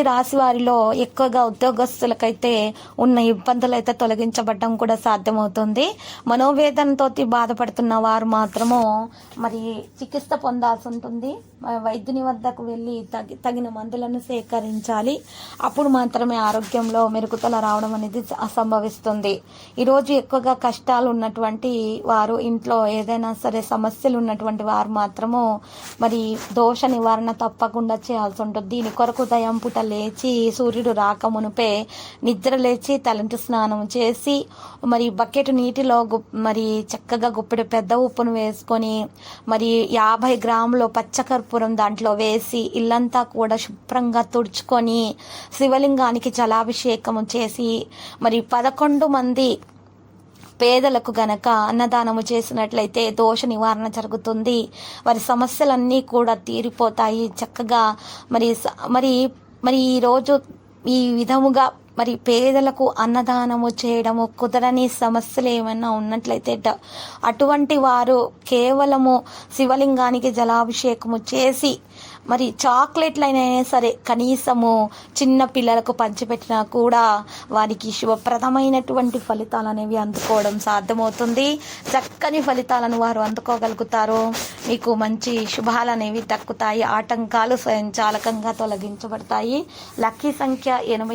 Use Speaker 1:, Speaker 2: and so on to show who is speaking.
Speaker 1: ఈ రాశి వారిలో ఎక్కువగా ఉద్యోగస్తులకైతే ఉన్న ఇబ్బందులు అయితే తొలగించబడడం కూడా సాధ్యమవుతుంది. మనోవేదనతో బాధపడుతున్న వారు మాత్రము మరి చికిత్స పొందాల్సి ఉంటుంది. వైద్యుని వద్దకు వెళ్ళి తగి తగిన మందులను సేకరించాలి. అప్పుడు మాత్రమే ఆరోగ్యంలో మెరుగుదల రావడం అనేది అసంభవిస్తుంది. సంభవిస్తుంది ఈరోజు ఎక్కువగా కష్టాలు ఉన్నటువంటి వారు ఇంట్లో ఏదైనా సరే సమస్యలు ఉన్నటువంటి వారు మాత్రము మరి దోష నివారణ తప్పకుండా చేయాల్సి ఉంటుంది. దీని కొరకు దయం పుట్ట లేచి సూర్యుడు రాకమునుపే నిద్ర లేచి తలంటు స్నానం చేసి మరి బకెట్ నీటిలో గు- మరి చక్కగా గుప్పెడు పెద్ద ఉప్పును వేసుకొని మరి యాభై గ్రాములు పచ్చకర్పూరం దాంట్లో వేసి ఇల్లంతా కూడా శుభ్రంగా తుడుచుకొని శివలింగానికి జలాభిషేకము చేసి మరి పదకొండు మంది పేదలకు గనక అన్నదానము చేసినట్లయితే దోష నివారణ జరుగుతుంది. వారి సమస్యలన్నీ కూడా తీరిపోతాయి. చక్కగా మరి స- మరి మరి ఈరోజు ఈ విధముగా మరి పేదలకు అన్నదానము చేయడము కుదరని సమస్యలు ఏమైనా ఉన్నట్లయితే అటువంటి వారు కేవలము శివలింగానికి జలాభిషేకము చేసి మరి చాక్లెట్లైనా సరే కనీసము చిన్న పిల్లలకు పంచిపెట్టినా కూడా వారికి శుభప్రదమైనటువంటి ఫలితాలు అనేవి అందుకోవడం సాధ్యమవుతుంది. చక్కని ఫలితాలను వారు అందుకోగలుగుతారు. మీకు మంచి శుభాలు అనేవి దక్కుతాయి. ఆటంకాలు స్వయంచాలకంగా తొలగించబడతాయి. లక్కీ సంఖ్య ఎనభై